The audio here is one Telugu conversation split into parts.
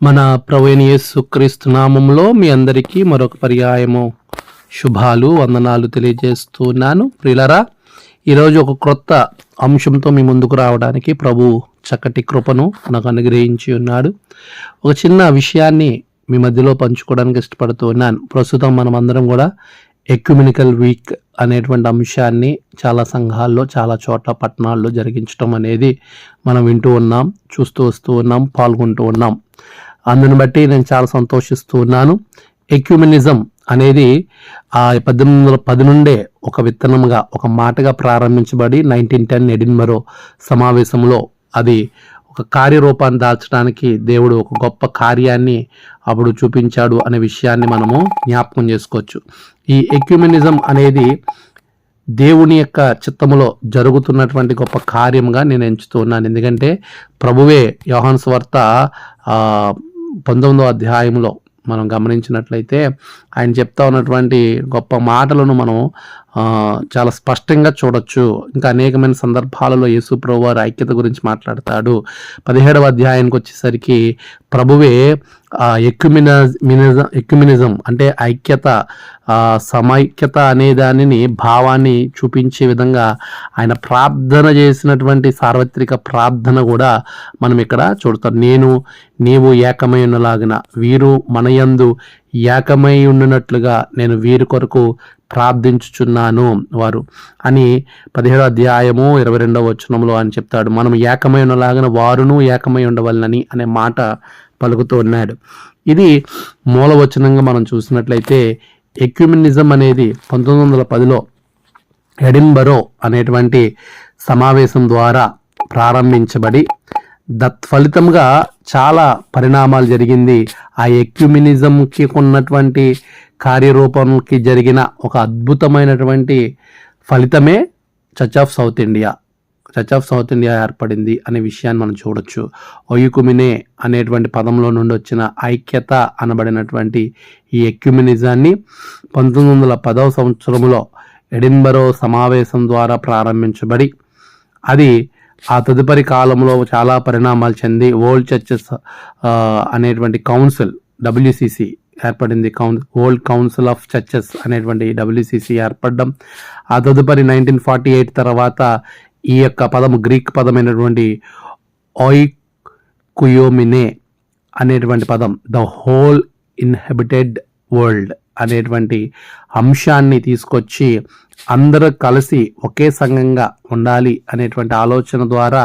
మన ప్రవీణ యేసుక్రీస్తు నామంలో మీ అందరికీ మరొక పర్యాయము. శుభాలు వందనాలు తెలియజేస్తున్నాను. ప్రిలరా ఈరోజు ఒక క్రొత్త అంశంతో మీ ముందుకు రావడానికి ప్రభు చక్కటి కృపను నాకు అనుగ్రహించి ఉన్నాడు. ఒక చిన్న విషయాన్ని మీ మధ్యలో పంచుకోవడానికి ఇష్టపడుతూ ఉన్నాను. ప్రస్తుతం మనం అందరం కూడా ఎక్యుమినికల్ వీక్ అనేటువంటి అంశాన్ని చాలా సంఘాల్లో చాలా చోట్ల పట్టణాల్లో జరిగించడం అనేది మనం వింటూ ఉన్నాం చూస్తూ వస్తూ ఉన్నాం పాల్గొంటూ ఉన్నాం. అందుని బట్టి నేను చాలా సంతోషిస్తూ ఉన్నాను. ఎక్యుమినిజం అనేది ఆ పద్దెనిమిది వందల పది నుండే ఒక విత్తనముగా ఒక మాటగా ప్రారంభించబడి నైన్టీన్ టెన్ ఎడిన్మరో సమావేశంలో అది ఒక కార్యరూపాన్ని దాల్చడానికి దేవుడు ఒక గొప్ప కార్యాన్ని అప్పుడు చూపించాడు అనే విషయాన్ని మనము జ్ఞాపకం చేసుకోవచ్చు. ఈ ఎక్యుమినిజం అనేది దేవుని యొక్క చిత్తములో జరుగుతున్నటువంటి గొప్ప కార్యంగా నేను ఎంచుతూ ఉన్నాను. ఎందుకంటే ప్రభువే యోహాన్స్ వార్త పంతొమ్మిదో అధ్యాయంలో మనం గమనించినట్లయితే ఆయన చెప్తా ఉన్నటువంటి గొప్ప మాటలను మనం చాలా స్పష్టంగా చూడొచ్చు. ఇంకా అనేకమైన సందర్భాలలో యేసు ప్రభు వారి ఐక్యత గురించి మాట్లాడతాడు. పదిహేడవ అధ్యాయానికి వచ్చేసరికి ప్రభువే ఎక్యుమిన మినిజం ఎక్యుమినిజం అంటే ఐక్యత సమైక్యత అనే దానిని భావాన్ని చూపించే విధంగా ఆయన ప్రార్థన చేసినటువంటి సార్వత్రిక ప్రార్థన కూడా మనం ఇక్కడ చూడతాం. నేను నీవు ఏకమై ఉన్నలాగిన వీరు మనయందు ఏకమై ఉండినట్లుగా నేను వీరి కొరకు ప్రార్థించుచున్నాను వారు అని పదిహేడో అధ్యాయము ఇరవై రెండవ వచనంలో అని చెప్తాడు. మనం ఏకమై ఉన్నలాగిన వారును ఏకమై ఉండవలనని అనే మాట పలుకుతూ ఉన్నాడు. ఇది మూలవచనంగా మనం చూసినట్లయితే ఎక్యుమినిజం అనేది పంతొమ్మిది వందల పదిలో ఎడింబరో అనేటువంటి సమావేశం ద్వారా ప్రారంభించబడి తత్ఫలితంగా చాలా పరిణామాలు జరిగింది. ఆ ఎక్యుమినిజంకి ఉన్నటువంటి కార్యరూపంకి జరిగిన ఒక అద్భుతమైనటువంటి ఫలితమే church of south India. Church of south India ఏర్పడింది అనే విషయాన్ని మనం చూడొచ్చు. ఒయుకుమినే అనేటువంటి పదంలో నుండి వచ్చిన ఐక్యత అనబడినటువంటి ఈ ఎక్యుమినిజాన్ని పంతొమ్మిది వందల పదవ సంవత్సరంలో ఎడిన్బరో సమావేశం ద్వారా ప్రారంభించబడి అది ఆ తదుపరి కాలంలో చాలా పరిణామాలు చెంది ఓల్డ్ చర్చెస్ అనేటువంటి కౌన్సిల్ డబ్ల్యూసిసి ఏర్పడింది. కౌన్ ఓల్డ్ కౌన్సిల్ ఆఫ్ చర్చెస్ అనేటువంటి డబ్ల్యూసిసి ఏర్పడడం. ఆ తదుపరి నైన్టీన్ ఫార్టీ ఎయిట్ తర్వాత ఈ యొక్క పదం గ్రీక్ పదమైనటువంటి ఓయ్ కుయోమినే అనేటువంటి పదం ద హోల్ ఇన్హెబిటెడ్ వరల్డ్ అనేటువంటి అంశాన్ని తీసుకొచ్చి అందరూ కలిసి ఒకే సంఘంగా ఉండాలి అనేటువంటి ఆలోచన ద్వారా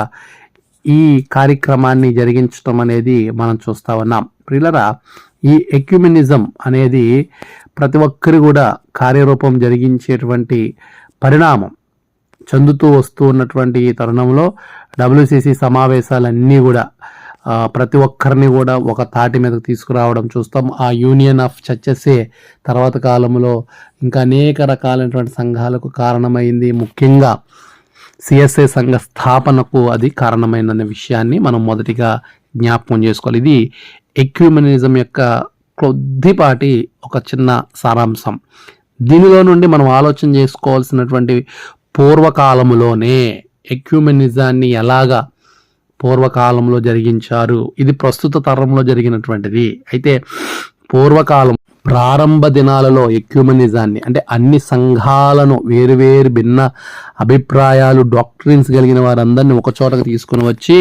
ఈ కార్యక్రమాన్ని జరిగించడం అనేది మనం చూస్తా ఉన్నాం. ప్రిలరా ఈ ఎక్యుమినిజం అనేది ప్రతి ఒక్కరు కూడా కార్యరూపం జరిగించేటువంటి పరిణామం. చెందుతూ వస్తూ ఉన్నటువంటి ఈ తరుణంలో డబ్ల్యూసిసి సమావేశాలన్నీ కూడా ప్రతి ఒక్కరిని కూడా ఒక తాటి మీదకు తీసుకురావడం చూస్తాం. ఆ యూనియన్ ఆఫ్ చర్చెసే తర్వాత కాలంలో ఇంకా అనేక రకాలైనటువంటి సంఘాలకు కారణమైంది. ముఖ్యంగా సిఎస్ఏ సంఘ స్థాపనకు అది కారణమైందనే విషయాన్ని మనం మొదటిగా జ్ఞాపకం చేసుకోవాలి. ఇది ఎక్విమనిజం యొక్క కొద్దిపాటి ఒక చిన్న సారాంశం. దీనిలో నుండి మనం ఆలోచన చేసుకోవాల్సినటువంటి పూర్వకాలములోనే ఎక్యుమెనిజాన్ని ఎలాగా పూర్వకాలంలో జరిగించారు? ఇది ప్రస్తుత తరంలో జరిగినటువంటిది. అయితే పూర్వకాలం ప్రారంభ దినాలలో ఎక్యుమెనిజాన్ని అంటే అన్ని సంఘాలను వేరువేరు భిన్న అభిప్రాయాలు డాక్టరీన్స్ కలిగిన వారందరినీ ఒక చోటకు తీసుకుని వచ్చి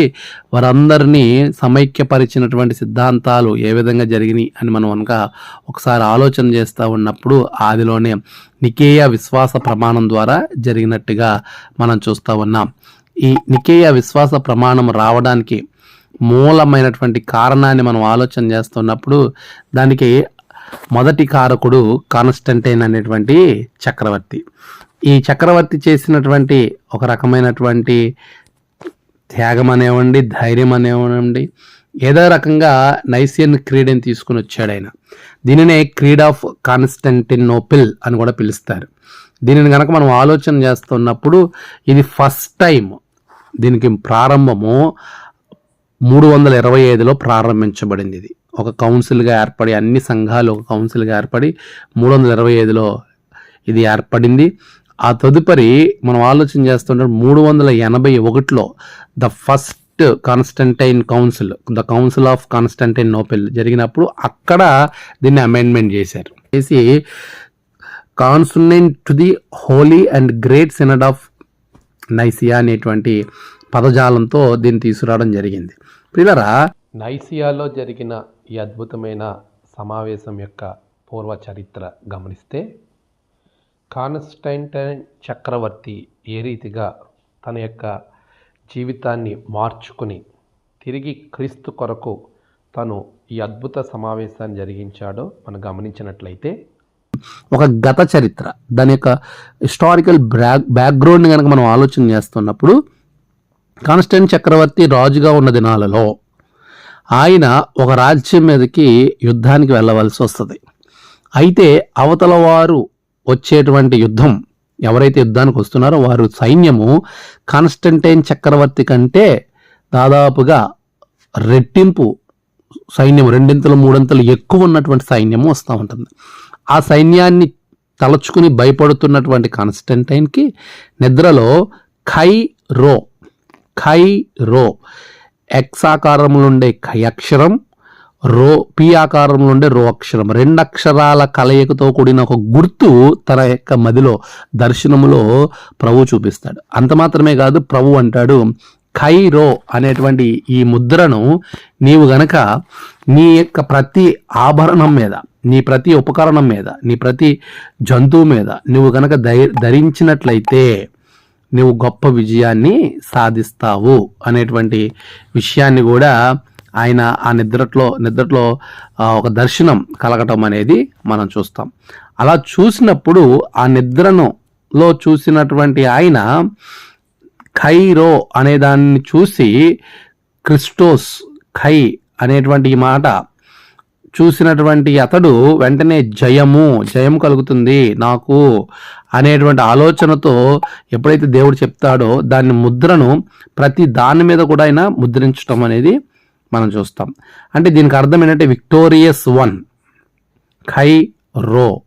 వారందరినీ సమైక్యపరిచినటువంటి సిద్ధాంతాలు ఏ విధంగా జరిగినాయి అని మనం కనుక ఒకసారి ఆలోచన చేస్తూ ఉన్నప్పుడు ఆదిలోనే నికేయ విశ్వాస ప్రమాణం ద్వారా జరిగినట్టుగా మనం చూస్తూ ఉన్నాం. ఈ నికేయ విశ్వాస ప్రమాణం రావడానికి మూలమైనటువంటి కారణాన్ని మనం ఆలోచన చేస్తున్నప్పుడు దానికి మొదటి కారకుడు కాన్స్టంటైన్ అనేటువంటి చక్రవర్తి. ఈ చక్రవర్తి చేసినటువంటి ఒక రకమైనటువంటి త్యాగం అనేవ్వండి ధైర్యం అనేవ్వండి ఏదో రకంగా నైసియన్ క్రీడని తీసుకుని వచ్చాడు ఆయన. దీనినే క్రీడ్ ఆఫ్ కాన్స్టంటినోపిల్ అని కూడా పిలుస్తారు. దీనిని కనుక మనం ఆలోచన చేస్తున్నప్పుడు ఇది ఫస్ట్ టైం దీనికి ప్రారంభము మూడు వందల ఇరవై ఐదులో ప్రారంభించబడింది ఇది. ఒక కౌన్సిల్గా ఏర్పడి అన్ని సంఘాలు ఒక కౌన్సిల్గా ఏర్పడి మూడు వందల ఇరవై ఐదులో ఇది ఏర్పడింది. ఆ తదుపరి మనం ఆలోచన చేస్తుంటే మూడు వందల ఎనభై ఒకటిలో the first Constantine council the council of Constantinople జరిగినప్పుడు అక్కడ దీన్ని అమెండ్మెంట్ చేశారు. చేసి consonant to the holy and great synod of Nicaea అనేటువంటి పదజాలంతో దీన్ని తీసుకురావడం జరిగింది. పిల్లరా నైసియాలో జరిగిన ఈ అద్భుతమైన సమావేశం యొక్క పూర్వ చరిత్ర గమనిస్తే కాన్స్టైంటైన్ చక్రవర్తి ఏ రీతిగా తన యొక్క జీవితాన్ని మార్చుకుని తిరిగి క్రీస్తు కొరకు తను ఈ అద్భుత సమావేశాన్ని జరిగించాడో మనం గమనించినట్లయితే ఒక గత చరిత్ర దాని యొక్క హిస్టారికల్ బ్యాక్ బ్యాక్గ్రౌండ్ని కనుక మనం ఆలోచన చేస్తున్నప్పుడు కాన్స్టైన్ చక్రవర్తి రాజుగా ఉన్న దినాలలో ఆయన ఒక రాజ్యం మీదకి యుద్ధానికి వెళ్ళవలసి వస్తుంది. అయితే అవతల వారు వచ్చేటువంటి యుద్ధం ఎవరైతే యుద్ధానికి వస్తున్నారో వారు సైన్యము కాన్స్టంటైన్ చక్రవర్తి కంటే దాదాపుగా రెట్టింపు సైన్యం రెండింతలు మూడంతలు ఎక్కువ ఉన్నటువంటి సైన్యము వస్తూ ఉంటుంది. ఆ సైన్యాన్ని తలచుకుని భయపడుతున్నటువంటి కాన్స్టంటైన్కి నిద్రలో ఖై రో ఖై రో ఎక్స్ ఆకారంలో ఉండే ఖై అక్షరం రో పి ఆకారంలో ఉండే రో అక్షరం రెండు అక్షరాల కలయికతో కూడిన ఒక గుర్తు తన యొక్క మదిలో దర్శనములో ప్రభు చూపిస్తాడు. అంత మాత్రమే కాదు ప్రభు అంటాడు ఖైరో అనేటువంటి ఈ ముద్రను నీవు గనక నీ యొక్క ప్రతి ఆభరణం మీద నీ ప్రతి ఉపకరణం మీద నీ ప్రతి జంతువు మీద నువ్వు గనక ధై ధరించినట్లయితే నువ్వు గొప్ప విజయాన్ని సాధిస్తావు అనేటువంటి విషయాన్ని కూడా ఆయన ఆ నిద్రలో నిద్రలో ఒక దర్శనం కలగటం అనేది మనం చూస్తాం. అలా చూసినప్పుడు ఆ నిద్రను లో చూసినటువంటి ఆయన ఖైరో అనే దాన్ని చూసి క్రిస్టోస్ ఖై అనేటువంటి ఈ మాట చూసినటువంటి అతడు వెంటనే జయము జయం కలుగుతుంది నాకు అనేటువంటి ఆలోచనతో ఎప్పుడైతే దేవుడు చెప్తాడో దాని ముద్రను ప్రతి దాని మీద కూడా ఆయన ముద్రించడం అనేది మనం చూస్తాం. అంటే దీనికి అర్థం ఏంటంటే విక్టోరియస్ వన్ ఖై రో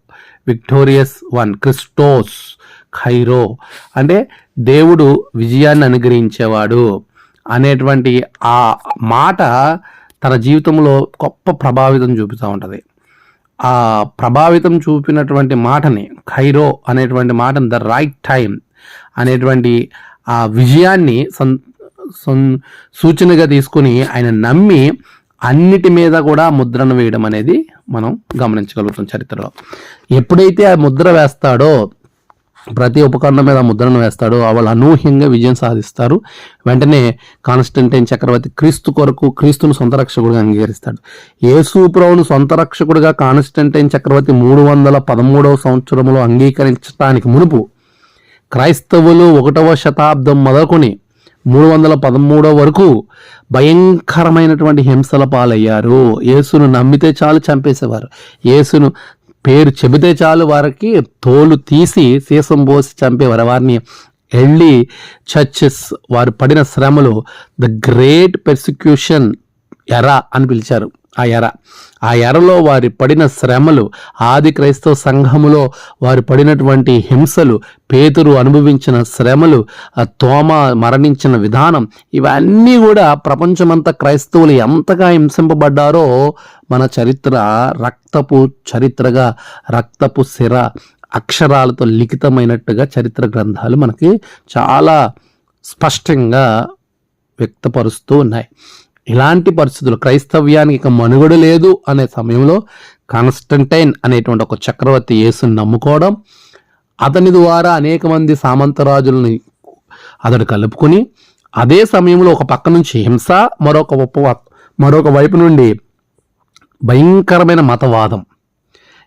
విక్టోరియస్ వన్ క్రిస్టోస్ ఖైరో. అంటే దేవుడు విజయాన్ని అనుగ్రహించేవాడు అనేటువంటి ఆ మాట తన జీవితంలో గొప్ప ప్రభావితం చూపుతూ ఉంటుంది. ఆ ప్రభావితం చూపినటువంటి మాటని ఖైరో అనేటువంటి మాటని ద రైట్ టైం అనేటువంటి ఆ విజయాన్ని సూచనగా తీసుకుని ఆయన నమ్మి అన్నిటి మీద కూడా ముద్రను వేయడం అనేది మనం గమనించగలుగుతాం చరిత్రలో. ఎప్పుడైతే ఆ ముద్ర వేస్తాడో ప్రతి ఉపకరణం మీద ముద్రను వేస్తాడు. వాళ్ళు అనూహ్యంగా విజయం సాధిస్తారు. వెంటనే కాన్స్టంటైన్ చక్రవర్తి క్రీస్తు కొరకు క్రీస్తును సొంత రక్షకుడిగా అంగీకరిస్తాడు. యేసు సొంత రక్షకుడిగా కాన్స్టంటైన్ చక్రవర్తి మూడు వందల పదమూడవ సంవత్సరంలో అంగీకరించడానికి మునుపు క్రైస్తవులు ఒకటవ శతాబ్దం మొదలుకొని మూడు వందల పదమూడవ వరకు భయంకరమైనటువంటి హింసల పాలయ్యారు. యేసును నమ్మితే చాలు చంపేసేవారు. యేసును పేరు చెబితే చాలు వారికి తోలు తీసి సీసం పోసి చంపేవారు వారిని వెళ్ళి చర్చెస్ వారు పడిన శ్రమలు ద గ్రేట్ పెర్సిక్యూషన్ ఎరా అని పిలిచారు. ఆ ఎర. ఆ ఎరలో వారి పడిన శ్రమలు ఆది క్రైస్తవ సంఘములో వారు పడినటువంటి హింసలు పేతురు అనుభవించిన శ్రమలు ఆ తోమ మరణించిన విధానం ఇవన్నీ కూడా ప్రపంచమంతా క్రైస్తవులు ఎంతగా హింసింపబడ్డారో మన చరిత్ర రక్తపు చరిత్రగా రక్తపు సిర అక్షరాలతో లిఖితమైనట్టుగా చరిత్ర గ్రంథాలు మనకి చాలా స్పష్టంగా వ్యక్తపరుస్తూ ఉన్నాయి. ఇలాంటి పరిస్థితులు క్రైస్తవ్యానికి ఇక మనుగడ లేదు అనే సమయంలో కాన్స్టంటైన్ అనేటువంటి ఒక చక్రవర్తి యేసుని నమ్ముకోవడం అతని ద్వారా అనేక మంది సామంతరాజులని అతడు కలుపుకొని అదే సమయంలో ఒక పక్క నుంచి హింస మరొక మరొక వైపు నుండి భయంకరమైన మతవాదం.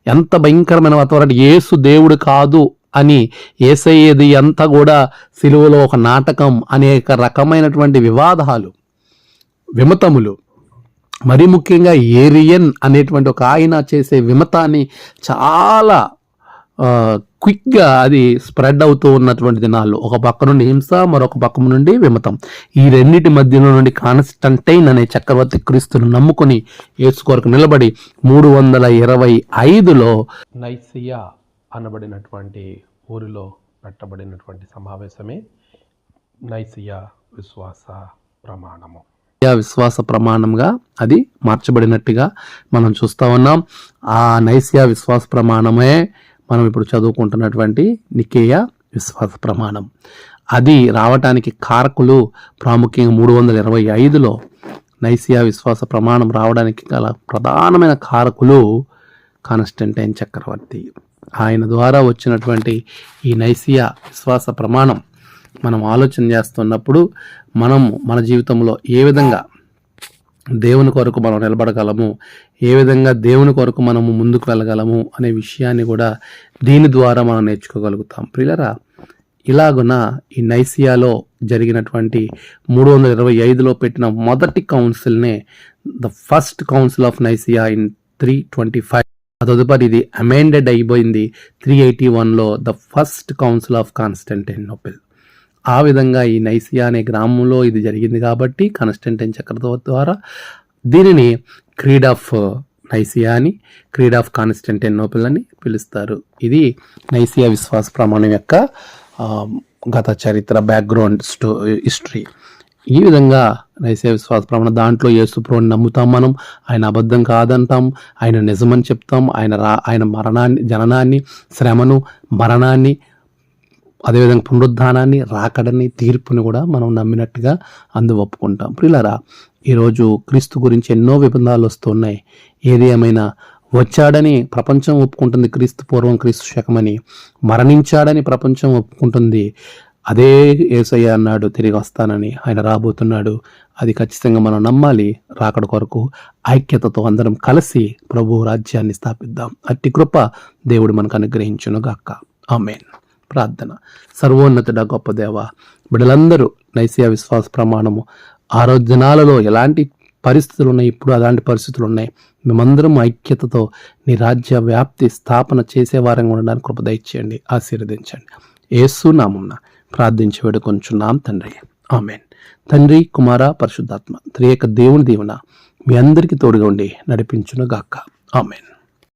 ఎంత భయంకరమైన మతవాదం అంటే యేసు దేవుడు కాదు అని ఏసయ్యేది అంతా కూడా సిలువలో ఒక నాటకం అనేక రకమైనటువంటి వివాదాలు. విమతములు. మరి ముఖ్యంగా ఏరియన్ అనేటువంటి ఒక ఆయన చేసే విమతాన్ని చాలా క్విక్గా అది స్ప్రెడ్ అవుతూ ఉన్నటువంటి దినాల్లో. ఒక పక్క నుండి హింస మరొక పక్క నుండి విమతం. ఈ రెండింటి మధ్యలో నుండి కాన్స్టంటైన్ అనే చక్రవర్తి క్రీస్తును నమ్ముకొని యేసు నిలబడి మూడు వందల ఇరవై ఐదులో నైసియా అనబడినటువంటి ఊరిలో పెట్టబడినటువంటి సమావేశమే నైసియా విశ్వాస ప్రమాణము. విశ్వాస ప్రమాణంగా అది మార్చబడినట్టుగా మనం చూస్తా ఉన్నాం. ఆ నైసియా విశ్వాస ప్రమాణమే మనం ఇప్పుడు చదువుకుంటున్నటువంటి నికేయ విశ్వాస ప్రమాణం. అది రావటానికి కారకులు ప్రాముఖ్యంగా మూడు వందల ఇరవై ఐదులో నైసియా విశ్వాస ప్రమాణం రావడానికి గల ప్రధానమైన కారకులు కాన్స్టంటైన్ చక్రవర్తి. ఆయన ద్వారా వచ్చినటువంటి ఈ నైసియా విశ్వాస ప్రమాణం మనం ఆలోచన చేస్తున్నప్పుడు మనం మన జీవితంలో ఏ విధంగా దేవుని కొరకు మనం నిలబడగలము ఏ విధంగా దేవుని కొరకు మనము ముందుకు వెళ్ళగలము అనే విషయాన్ని కూడా దీని ద్వారా మనం నేర్చుకోగలుగుతాం. ప్రియులరా ఇలాగున ఈ నైసియాలో జరిగినటువంటి మూడు వందల ఇరవై ఐదులో పెట్టిన మొదటి కౌన్సిల్నే the first council of Nicaea in three twenty five. తదుపరి ఇది అమెండెడ్ అయిపోయింది త్రీ ఎయిటీ వన్లో the first council of Constantinople ఆ విధంగా ఈ నైసియా అనే గ్రామంలో ఇది జరిగింది కాబట్టి కాన్స్టంటైన్ చక్రవర్తి ద్వారా దీనిని క్రీడ్ ఆఫ్ నైసియా అని క్రీడ్ ఆఫ్ కాన్స్టంటైన్ నోపిల్ అని పిలుస్తారు. ఇది నైసియా విశ్వాస ప్రమాణం యొక్క గత చరిత్ర బ్యాక్గ్రౌండ్ స్టో హిస్టరీ ఈ విధంగా నైసియా విశ్వాస ప్రమాణం దాంట్లో యేసుప్రోని నమ్ముతాం మనం ఆయన అబద్ధం కాదంటాం ఆయన నిజమని చెప్తాం ఆయన రా ఆయన మరణాన్ని జననాన్ని శ్రమను మరణాన్ని అదేవిధంగా పునరుద్ధానాన్ని రాకడని తీర్పుని కూడా మనం నమ్మినట్టుగా అందు ఒప్పుకుంటాం ప్రిలరా ఈరోజు క్రీస్తు గురించి ఎన్నో విబంధాలు వస్తున్నాయి. ఏది ఏమైనా వచ్చాడని ప్రపంచం ఒప్పుకుంటుంది క్రీస్తు పూర్వం క్రీస్తు శకమని. మరణించాడని ప్రపంచం ఒప్పుకుంటుంది. అదే ఏసయ్య అన్నాడు తిరిగి వస్తానని. ఆయన రాబోతున్నాడు. అది ఖచ్చితంగా మనం నమ్మాలి. రాకడ కొరకు ఐక్యతతో అందరం కలిసి ప్రభు రాజ్యాన్ని స్థాపిద్దాం. అట్టి కృప దేవుడు మనకు అనుగ్రహించును గాక ఆమెన్. ప్రార్థన. సర్వోన్నతుడ గొప్ప దేవ బిడ్డలందరూ నైసియా విశ్వాస ప్రమాణము ఆరో దినాలలో ఎలాంటి పరిస్థితులు ఉన్నాయి? ఇప్పుడు అలాంటి పరిస్థితులు ఉన్నాయి. మేమందరం ఐక్యతతో నీ రాజ్య వ్యాప్తి స్థాపన చేసే వారంగా ఉండడానికి కృప దయచేయండి ఆశీర్వదించండి. ఏసు నామున్న ప్రార్థించి వేడుకొంచున్నాం తండ్రి. ఆమెన్. తండ్రి కుమార పరిశుద్ధాత్మ త్రియేక దేవుని దీవెన మీ అందరికీ తోడుగా ఉండి నడిపించునుగాక. ఆమెన్.